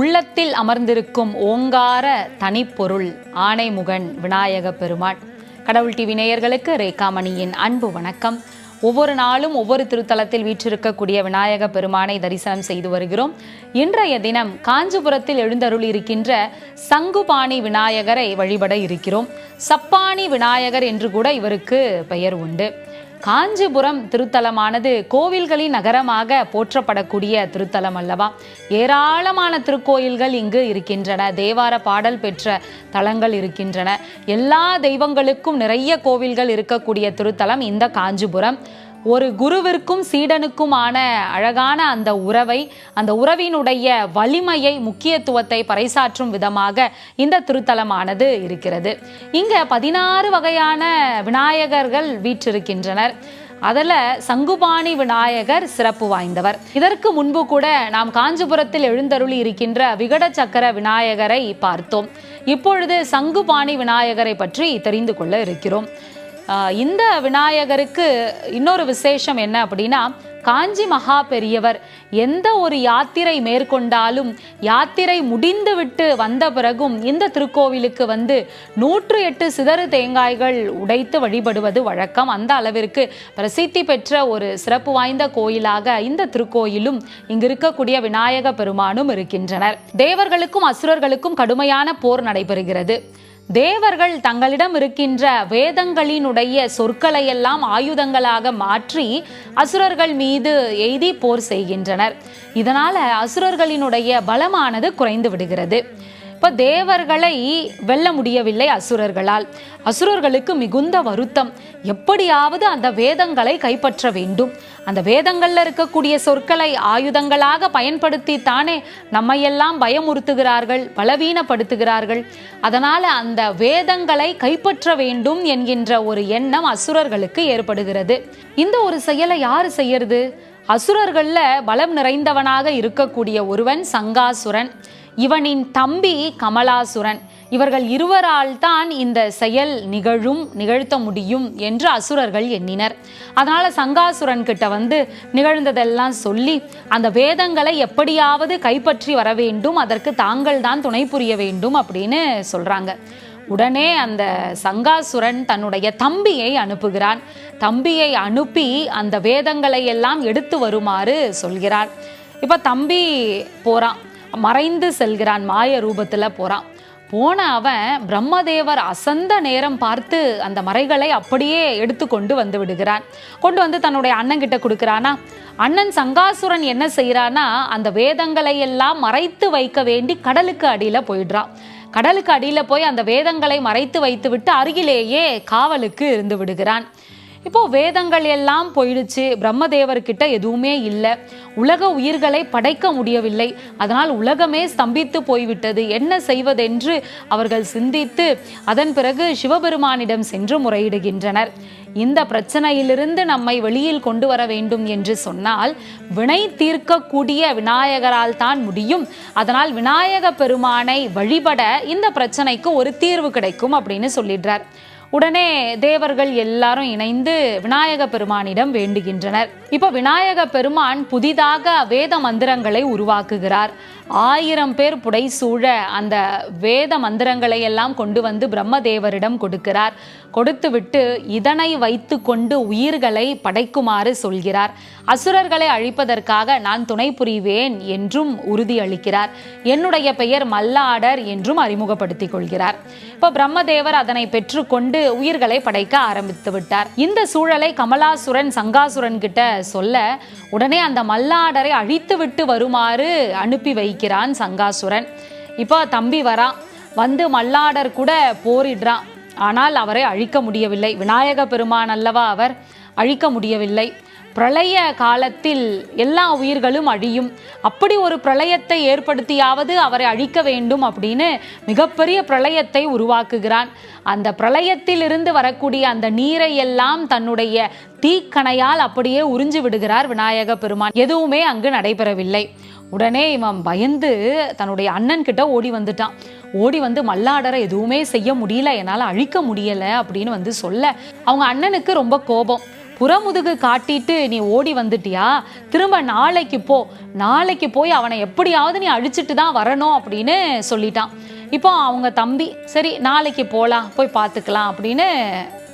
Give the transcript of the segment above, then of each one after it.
உள்ளத்தில் அமர்ந்திருக்கும் ஓங்கார தனிப்பொருள் ஆணைமுகன் விநாயக பெருமான் கடவுள் டிவி நேயர்களுக்கு ரேகாமணியின் அன்பு வணக்கம். ஒவ்வொரு நாளும் ஒவ்வொரு திருத்தலத்தில் வீற்றிருக்கக்கூடிய விநாயக பெருமானை தரிசனம் செய்து வருகிறோம். இன்றைய தினம் காஞ்சிபுரத்தில் எழுந்தருள் இருக்கின்ற சங்குபாணி விநாயகரை வழிபட இருக்கிறோம். சப்பாணி விநாயகர் என்று கூட இவருக்கு பெயர் உண்டு. காஞ்சிபுரம் திருத்தலமானது கோவில்களின் நகரமாக போற்றப்படக்கூடிய திருத்தலம் அல்லவா? ஏராளமான திருக்கோயில்கள் இங்கு இருக்கின்றன. தேவார பாடல் பெற்ற தலங்கள் இருக்கின்றன. எல்லா தெய்வங்களுக்கும் நிறைய கோவில்கள் இருக்கக்கூடிய திருத்தலம் இந்த காஞ்சிபுரம். ஒரு குருவிற்கும் சீடனுக்குமான அழகான அந்த உறவை அந்த உறவினுடைய வலிமையை முக்கியத்துவத்தை பறைசாற்றும் விதமாக இந்த திருத்தலமானது இருக்கிறது. இங்க பதினாறு வகையான விநாயகர்கள் வீற்றிருக்கின்றனர். அதில் சங்குபாணி விநாயகர் சிறப்பு வாய்ந்தவர். இதற்கு முன்பு கூட நாம் காஞ்சிபுரத்தில் எழுந்தருளி இருக்கின்ற விகட சக்கர விநாயகரை பார்த்தோம். இப்பொழுது சங்குபாணி விநாயகரை பற்றி தெரிந்து கொள்ள இருக்கிறோம். இந்த விநாயகருக்கு இன்னொரு விசேஷம் என்ன அப்படின்னா காஞ்சி மகா பெரியவர் எந்த ஒரு யாத்திரை மேற்கொண்டாலும் யாத்திரை முடிந்துவிட்டு வந்த பிறகும் இந்த திருக்கோவிலுக்கு வந்து நூற்று எட்டு சிதறு தேங்காய்கள் உடைத்து வழிபடுவது வழக்கம். அந்த அளவிற்கு பிரசித்தி பெற்ற ஒரு சிறப்பு வாய்ந்த கோயிலாக இந்த திருக்கோயிலும் இங்கு இருக்கக்கூடிய விநாயக பெருமானும் இருக்கின்றனர். தேவர்களுக்கும் அசுரர்களுக்கும் கடுமையான போர் நடைபெறுகிறது. தேவர்கள் தங்களிடம் இருக்கின்ற வேதங்களினுடைய சொற்களை எல்லாம் ஆயுதங்களாக மாற்றி அசுரர்கள் மீது எய்தி போர் செய்கின்றனர். இதனால அசுரர்களினுடைய பலமானது குறைந்து விடுகிறது. இப்போ தேவர்களை வெல்ல முடியவில்லை அசுரர்களால். அசுரர்களுக்கு மிகுந்த வருத்தம். எப்படியாவது அந்த வேதங்களை கைப்பற்ற வேண்டும். அந்த வேதங்களில் இருக்கக்கூடிய சொற்களை ஆயுதங்களாக பயன்படுத்தி தானே நம்மையெல்லாம் பயமுறுத்துகிறார்கள் பலவீனப்படுத்துகிறார்கள். அதனால் அந்த வேதங்களை கைப்பற்ற வேண்டும் என்கின்ற ஒரு எண்ணம் அசுரர்களுக்கு ஏற்படுகிறது. இந்த ஒரு செயலை யார் செய்யறது? அசுரர்களில் பலம் நிறைந்தவனாக இருக்கக்கூடிய ஒருவன் சங்காசுரன். இவனின் தம்பி கமலாசுரன். இவர்கள் இருவரால் தான் இந்த செயல் நிகழும் நிகழ்த்த முடியும் என்று அசுரர்கள் எண்ணினர். அதனால சங்காசுரன் கிட்ட வந்து நிகழ்ந்ததெல்லாம் சொல்லி அந்த வேதங்களை எப்படியாவது கைப்பற்றி வர வேண்டும் அதற்கு தாங்கள் தான் துணை புரிய வேண்டும் அப்படின்னு சொல்றாங்க. உடனே அந்த சங்காசுரன் தன்னுடைய தம்பியை அனுப்புகிறான். தம்பியை அனுப்பி அந்த வேதங்களை எல்லாம் எடுத்து வருமாறு சொல்கிறார். இப்போ தம்பி போறான். மறைந்து செல்கிறான் மாய ரூபத்தில் போகிறான் போன அவன் பிரம்மதேவர் அசந்த நேரம் பார்த்து அந்த மறைகளை அப்படியே எடுத்து கொண்டு வந்து விடுகிறான். கொண்டு வந்து தன்னுடைய அண்ணன் கிட்ட கொடுக்குறானா அண்ணன் சங்காசுரன் என்ன செய்கிறானா அந்த வேதங்களை எல்லாம் மறைத்து வைக்க வேண்டி கடலுக்கு அடியில் போயிடுறான். கடலுக்கு அடியில் போய் அந்த வேதங்களை மறைத்து வைத்துவிட்டு அருகிலேயே காவலுக்கு இருந்து விடுகிறான். இப்போ வேதங்கள் எல்லாம் போயிடுச்சு. பிரம்மதேவர்கிட்ட எதுவுமே இல்லை. உலக உயிர்களை படைக்க முடியவில்லை. அதனால் உலகமே ஸ்தம்பித்து போய்விட்டது. என்ன செய்வதென்று அவர்கள் சிந்தித்து அதன் பிறகு சிவபெருமானிடம் சென்று முறையிடுகின்றனர். இந்த பிரச்சனையிலிருந்து நம்மை வெளியில் கொண்டு வர வேண்டும் என்று சொன்னால் வினை தீர்க்கக்கூடிய விநாயகரால் தான் முடியும். அதனால் விநாயக பெருமானை வழிபட இந்த பிரச்சனைக்கு ஒரு தீர்வு கிடைக்கும் அப்படின்னு சொல்லிடுறார். உடனே தேவர்கள் எல்லாரும் இணைந்து விநாயக பெருமானிடம் வேண்டுகின்றனர். இப்போ விநாயக பெருமான் புதிதாக வேத மந்திரங்களை உருவாக்குகிறார். ஆயிரம் பேர் புடைசூழ அந்த வேத மந்திரங்களை எல்லாம் கொண்டு வந்து பிரம்மதேவரிடம் கொடுக்கிறார். கொடுத்துவிட்டு இதனை வைத்து கொண்டு உயிர்களை படைக்குமாறு சொல்கிறார். அசுரர்களை அழிப்பதற்காக நான் துணை புரிவேன் என்றும் உறுதியளிக்கிறார். என்னுடைய பெயர் மல்லாடர் என்றும் அறிமுகப்படுத்திக் கொள்கிறார். இப்போ பிரம்மதேவர் அதனை பெற்றுக்கொண்டு உயிர்களை படைக்க ஆரம்பித்து விட்டார். இந்த சூழலை கமலாசுரன் சங்காசுரன் கிட்ட சொல்ல உடனே அந்த மல்லாடரை அழித்து விட்டு வருமாறு அனுப்பி வைக்கிறான் சங்காசுரன். இப்போ தம்பி வரான் வந்து மல்லாடர் கூட போரிடுறான் ஆனால் அவரை அழிக்க முடியவில்லை. விநாயக பெருமான் அல்லவா அவர் அழிக்க முடியவில்லை. பிரளய காலத்தில் எல்லா உயிர்களும் அழியும். அப்படி ஒரு பிரளயத்தை ஏற்படுத்தியாவது அவரை அழிக்க வேண்டும் அப்படின்னு மிகப்பெரிய பிரளயத்தை உருவாக்குகிறான். அந்த பிரளயத்தில் இருந்து வரக்கூடிய அந்த நீரை எல்லாம் தன்னுடைய தீக்கணையால் அப்படியே உறிஞ்சு விடுகிறார் விநாயக பெருமான். எதுவுமே அங்கு நடைபெறவில்லை. உடனே இவன் பயந்து தன்னுடைய அண்ணன் கிட்ட ஓடி வந்துட்டான். ஓடி வந்து மல்லாடரை எதுவுமே செய்ய முடியல என்னால் அழிக்க முடியல அப்படின்னு வந்து சொல்ல அவங்க அண்ணனுக்கு ரொம்ப கோபம். புறமுதுகு காட்டிட்டு நீ ஓடி வந்துட்டியா? திரும்ப நாளைக்கு போ. நாளைக்கு போய் அவனை எப்படியாவது நீ அழிச்சிட்டு தான் வரணும் அப்படின்னு சொல்லிட்டான். இப்போ அவங்க தம்பி சரி நாளைக்கு போகலாம் போய் பார்த்துக்கலாம் அப்படின்னு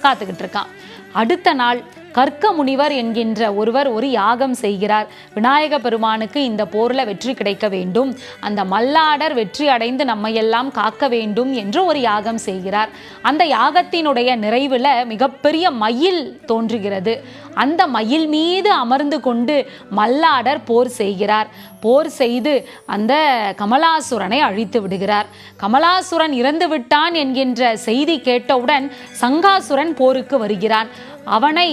காத்துக்கிட்டு இருக்கான். அடுத்த நாள் கற்க முனிவர் என்கின்ற ஒருவர் ஒரு யாகம் செய்கிறார். விநாயக பெருமானுக்கு இந்த போரில் வெற்றி கிடைக்க வேண்டும். அந்த மல்லாடர் வெற்றி அடைந்து நம்மையெல்லாம் காக்க வேண்டும் என்று ஒரு யாகம் செய்கிறார். அந்த யாகத்தினுடைய நிறைவில் மிகப்பெரிய மயில் தோன்றுகிறது. அந்த மயில் மீது அமர்ந்து கொண்டு மல்லாடர் போர் செய்கிறார். போர் செய்து அந்த கமலாசுரனை அழித்து விடுகிறார். கமலாசுரன் இறந்து விட்டான் என்கின்ற செய்தி கேட்டவுடன் சங்காசுரன் போருக்கு வருகிறான். அவனை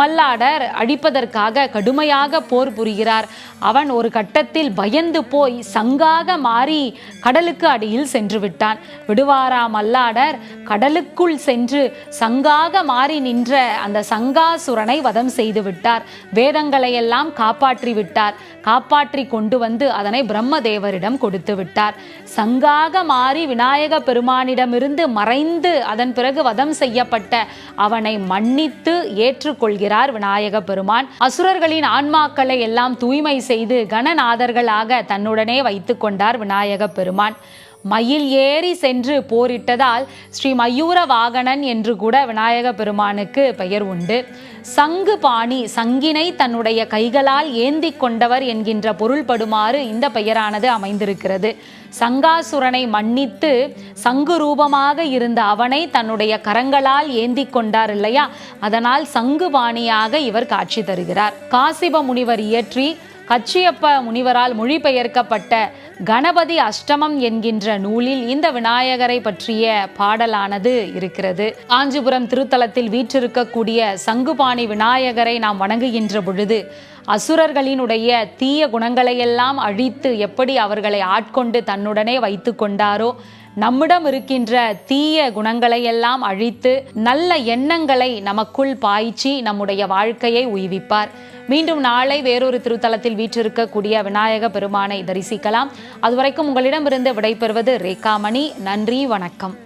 மல்லாடர் அழிப்பதற்காக கடுமையாக போர் புரிகிறார். அவன் ஒரு கட்டத்தில் பயந்து போய் சங்காக மாறி கடலுக்கு அடியில் சென்று விட்டான். விடுவாரா மல்லாடர்? கடலுக்குள் சென்று சங்காக மாறி நின்ற அந்த சங்காசுரனை வதம் செய்து விட்டார். வேதங்களை எல்லாம் காப்பாற்றி விட்டார். காப்பாற்றி கொண்டு வந்து அதனை பிரம்மதேவரிடம் கொடுத்து விட்டார். சங்காக மாறி விநாயக பெருமானிடமிருந்து மறைந்து அதன் பிறகு வதம் செய்யப்பட்ட அவனை மன்னித்து ஏற்றுக்கொள்கிறார். விநாயக பெருமான். அசுரர்களின் ஆன்மாக்களை எல்லாம் தூய்மை செய்து கணநாதர்களாக தன்னுடனே வைத்து கொண்டார் விநாயக பெருமான். மயில் ஏறி சென்று போரிட்டதால் ஸ்ரீ மயூர வாகனன் என்று கூட விநாயக பெருமானுக்கு பெயர் உண்டு. சங்கு பாணி சங்கினை தன்னுடைய கைகளால் ஏந்தி கொண்டவர் என்கின்ற பொருள்படுமாறு இந்த பெயரானது அமைந்திருக்கிறது. சங்காசுரனை மன்னித்து சங்கு ரூபமாக இருந்த அவனை தன்னுடைய கரங்களால் ஏந்தி கொண்டார் இல்லையா? அதனால் சங்கு பாணியாக இவர் காட்சி தருகிறார். காசிப முனிவர் இயற்றி கச்சியப்ப முனிவரால் மொழிபெயர்க்கப்பட்ட கணபதி அஷ்டமம் என்கின்ற நூலில் இந்த விநாயகரை பற்றிய பாடலானது இருக்கிறது. காஞ்சிபுரம் திருத்தலத்தில் வீற்றிருக்கக்கூடிய சங்குபாணி விநாயகரை நாம் வணங்குகின்ற பொழுது அசுரர்களினுடைய தீய குணங்களையெல்லாம் அழித்து எப்படி அவர்களை ஆட்கொண்டு தன்னுடனே வைத்து கொண்டாரோ நம்மிடம் இருக்கின்ற தீய குணங்களை எல்லாம் அழித்து நல்ல எண்ணங்களை நமக்குள் பாய்ச்சி நம்முடைய வாழ்க்கையை உய்விப்பார். மீண்டும் நாளை வேறொரு திருத்தலத்தில் வீற்றிருக்கக்கூடிய விநாயக பெருமானை தரிசிக்கலாம். அதுவரைக்கும் உங்களிடமிருந்து விடைபெறுவது ரேகாமணி. நன்றி வணக்கம்.